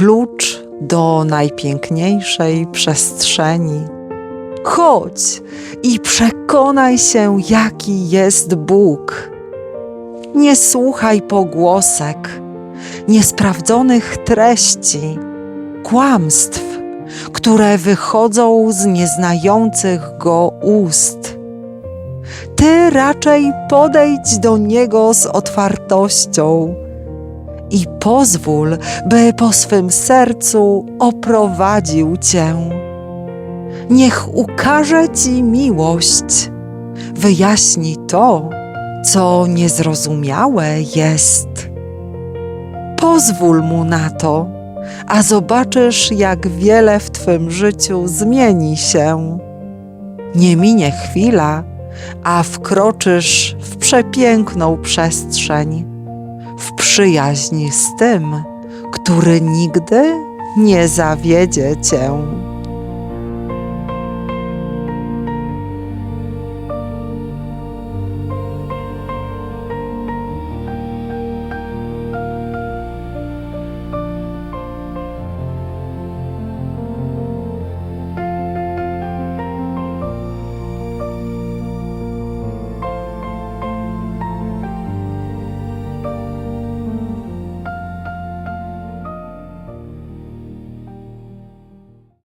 klucz do najpiękniejszej przestrzeni. Chodź i przekonaj się, jaki jest Bóg. Nie słuchaj pogłosek, niesprawdzonych treści, kłamstw, które wychodzą z nieznających go ust. Ty raczej podejdź do niego z otwartością i pozwól, by po swym sercu oprowadził cię. Niech ukaże ci miłość, wyjaśni to, co niezrozumiałe jest. Pozwól mu na to, a zobaczysz, jak wiele w twym życiu zmieni się. Nie minie chwila, a wkroczysz w przepiękną przestrzeń, w przyjaźń z tym, który nigdy nie zawiedzie cię.